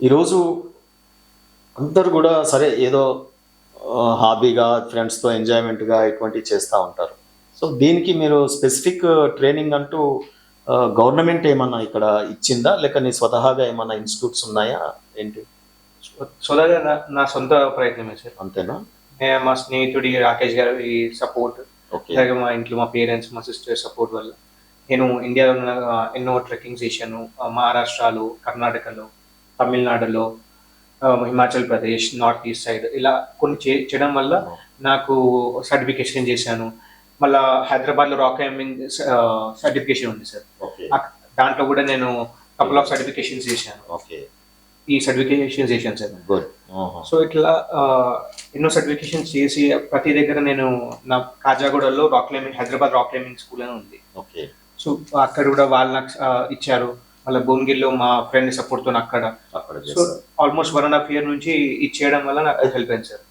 ఈరోజు అందరు కూడా సరే ఏదో హాబీగా ఫ్రెండ్స్తో ఎంజాయ్మెంట్గా ఇటువంటివి చేస్తూ ఉంటారు. సో దీనికి మీరు స్పెసిఫిక్ ట్రైనింగ్ అంటూ గవర్నమెంట్ ఏమన్నా ఇక్కడ ఇచ్చిందా? లేక నీ స్వతహాగా ఏమన్నా ఇన్స్టిట్యూట్స్ ఉన్నాయా? ఏంటి? సోదరుగా నా నా సొంత ప్రయత్నమే సార్. అంతేనా? నేను మా స్నేహితుడి రాకేష్ గారి సపోర్ట్ ఓకే. అలాగే మా ఇంట్లో మా పేరెంట్స్ మా సిస్టర్ సపోర్ట్ వల్ల నేను ఇండియాలో ఉన్న ఎన్నో ట్రెక్కింగ్ చేశాను మహారాష్ట్రలో కర్ణాటకలో తమిళనాడులో Himachal Pradesh north east side ఇలా కొన్ని చేయడం వల్ల నాకు సర్టిఫికేషన్ చేశాను. మళ్ళా హైదరాబాద్లో రాక్ క్లైంబింగ్ సర్టిఫికేషన్ ఉంది సార్. దాంట్లో కూడా నేను కపుల్ ఆఫ్ సర్టిఫికేషన్స్ చేశాను. ఓకే. ఈ సర్టిఫికేషన్ చేశాను సార్. గుడ్. సో ఇట్లా ఎన్నో సర్టిఫికేషన్స్ చేసి ప్రతి దగ్గర నేను నా కాజాగూడలో rock climbing Hyderabad rock climbing school అని ఉంది. ఓకే. సో అక్కడ కూడా వాళ్ళు నాకు ఇచ్చారు. మళ్ళీ భువనగిరిలో మా ఫ్రెండ్ సపోర్ట్తో అక్కడ అక్కడ so almost one and half year నుంచి ఇది చేయడం వల్ల నాకు హెల్ప్ అయింది సార్